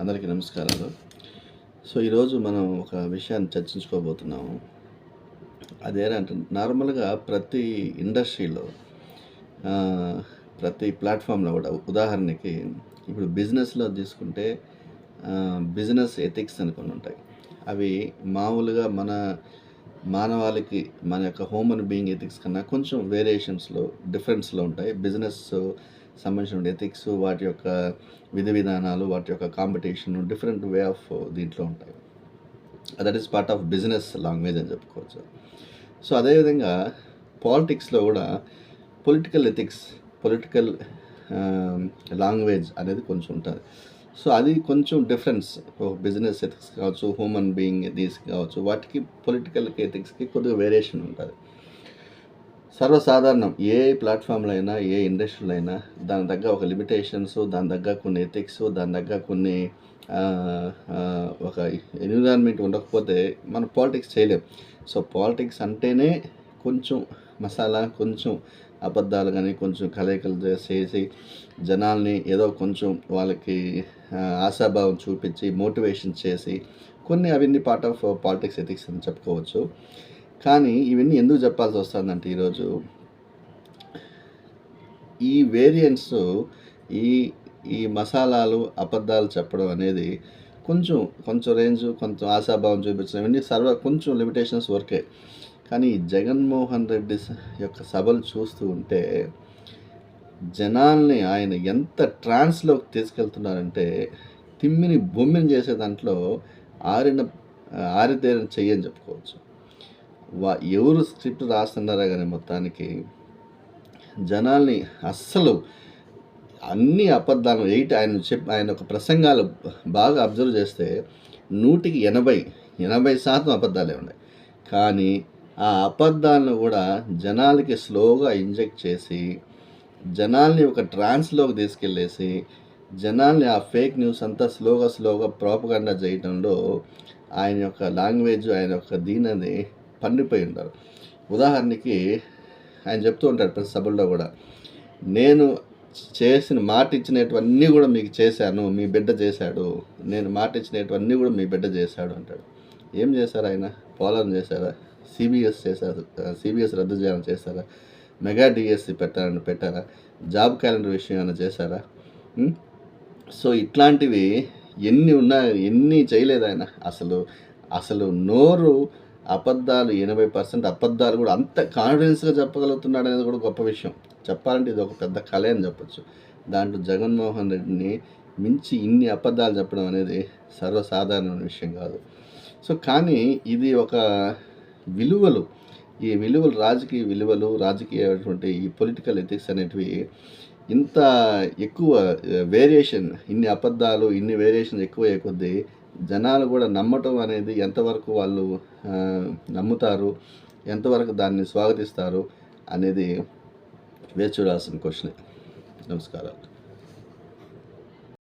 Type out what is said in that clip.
అందరికీ నమస్కారాలు. సో ఈరోజు మనం ఒక విషయాన్ని చర్చించుకోబోతున్నాము. అదేనంటే నార్మల్గా ప్రతి ఇండస్ట్రీలో ప్రతి ప్లాట్ఫామ్లో కూడా ఉదాహరణకి ఇప్పుడు బిజినెస్లో తీసుకుంటే బిజినెస్ ఎథిక్స్ అని కొన్ని ఉంటాయి. అవి మామూలుగా మన మానవాళికి మన యొక్క హ్యూమన్ బీయింగ్ ఎథిక్స్ కన్నా కొంచెం వేరియేషన్స్లో డిఫరెన్స్లో ఉంటాయి. బిజినెస్ సంబంధించిన ఎథిక్స్ వాటి యొక్క విధి విధానాలు వాటి యొక్క కాంపిటీషన్ డిఫరెంట్ వే ఆఫ్ దీంట్లో ఉంటాయి. That is part of business language అని చెప్పుకోవచ్చు. సో అదేవిధంగా పాలిటిక్స్లో కూడా పొలిటికల్ ఎథిక్స్ పొలిటికల్ లాంగ్వేజ్ అనేది కొంచెం ఉంటుంది. సో అది కొంచెం డిఫరెన్స్ బిజినెస్ ఎథిక్స్ కావచ్చు హ్యూమన్ బీయింగ్ ఎథిక్స్ కావచ్చు వాటికి పొలిటికల్ ఎథిక్స్కి కొద్దిగా వేరియేషన్ ఉంటుంది. సర్వసాధారణం. ఏ ప్లాట్ఫామ్లో అయినా ఏ ఇండస్ట్రీలో అయినా దాని తగ్గ ఒక లిమిటేషన్స్ దాని తగ్గ కొన్ని ఎథిక్స్ దాని తగ్గ కొన్ని ఒక ఎన్విరాన్మెంట్ ఉండకపోతే మనం పాలిటిక్స్ చేయలేం. సో పాలిటిక్స్ అంటేనే కొంచెం మసాలా కొంచెం అబద్ధాలు కానీ కొంచెం కలయికలు చేసి జనాల్ని ఏదో కొంచెం వాళ్ళకి ఆశాభావం చూపించి మోటివేషన్ చేసి కొన్ని అవన్నీ పార్ట్ ఆఫ్ పాలిటిక్స్ ఎథిక్స్ అని చెప్పుకోవచ్చు. కానీ ఇవన్నీ ఎందుకు చెప్పాల్సి వస్తుందంటే ఈరోజు ఈ వేరియంట్స్ ఈ ఈ మసాలాలు అబద్ధాలు చెప్పడం అనేది కొంచెం కొంచెం రేంజ్ కొంచెం ఆశాభావం చూపించడం ఇవన్నీ సర్వ కొంచెం లిమిటేషన్స్ వరకే. కానీ జగన్మోహన్ రెడ్డి యొక్క సభలు చూస్తూ ఉంటే జనాల్ని ఆయన ఎంత ట్రాన్స్లోకి తీసుకెళ్తున్నారంటే తిమ్మిని బొమ్మిని చేసే దాంట్లో ఆరిన ఆరితేరిన చెయ్యని చెప్పుకోవచ్చు. వా ఎవరు స్క్రిప్ట్ రాస్తున్నారా కానీ మొత్తానికి జనాల్ని అస్సలు అన్ని అబద్ధాలు ఎయిట్ ఆయన చెప్ ఆయన ఒక ప్రసంగాలు బాగా అబ్జర్వ్ చేస్తే నూటికి ఎనభై ఎనభై శాతం అబద్ధాలే ఉన్నాయి. కానీ ఆ అబద్ధాలను కూడా జనాలకి స్లోగా ఇంజెక్ట్ చేసి జనాల్ని ఒక ట్రాన్స్లోకి తీసుకెళ్ళేసి జనాల్ని ఆ ఫేక్ న్యూస్ అంతా స్లోగా స్లోగా ప్రాపగండా చేయడంలో ఆయన యొక్క లాంగ్వేజ్ ఆయన యొక్క దీనిని పండిపోయి ఉంటారు. ఉదాహరణకి ఆయన చెప్తూ ఉంటాడు ప్రతి సభల్లో కూడా నేను చేసిన మాట ఇచ్చినటువన్నీ కూడా మీకు చేశాను మీ బిడ్డ చేశాడు. నేను మాట ఇచ్చినటువన్నీ కూడా మీ బిడ్డ చేశాడు అంటాడు. ఏం చేశారు ఆయన? పోలం చేశారా? సిబిఎస్ చేశారు. సిబిఎస్ రద్దు చేయాలని చేశారా? మెగా డిఎస్సి పెట్టాలని పెట్టారా? జాబ్ క్యాలెండర్ విషయం ఏమైనా చేశారా? సో ఇట్లాంటివి ఎన్ని ఉన్నా ఎన్ని చేయలేదు ఆయన. అసలు అసలు నోరు అబద్ధాలు ఎనభై పర్సెంట్ అబద్ధాలు కూడా అంత కాన్ఫిడెన్స్గా చెప్పగలుగుతున్నాడు అనేది కూడా గొప్ప విషయం. చెప్పాలంటే ఇది ఒక పెద్ద కళ అని చెప్పొచ్చు. దాంట్లో జగన్మోహన్ రెడ్డిని మించి ఇన్ని అబద్ధాలు చెప్పడం అనేది సర్వసాధారణమైన విషయం కాదు. సో కానీ ఇది ఒక విలువలు ఈ విలువలు రాజకీయ విలువలు రాజకీయటువంటి ఈ పొలిటికల్ ఎథిక్స్ అనేటివి ఇంత ఎక్కువ వేరియేషన్ ఇన్ని అబద్ధాలు ఇన్ని వేరియేషన్ ఎక్కువ కొద్దీ జనాలు కూడా నమ్మటం అనేది ఎంతవరకు వాళ్ళు నమ్ముతారు ఎంతవరకు దాన్ని స్వాగతిస్తారు అనేది వేచి చూడాల్సిన క్వశ్చన్ నమస్కారాలు.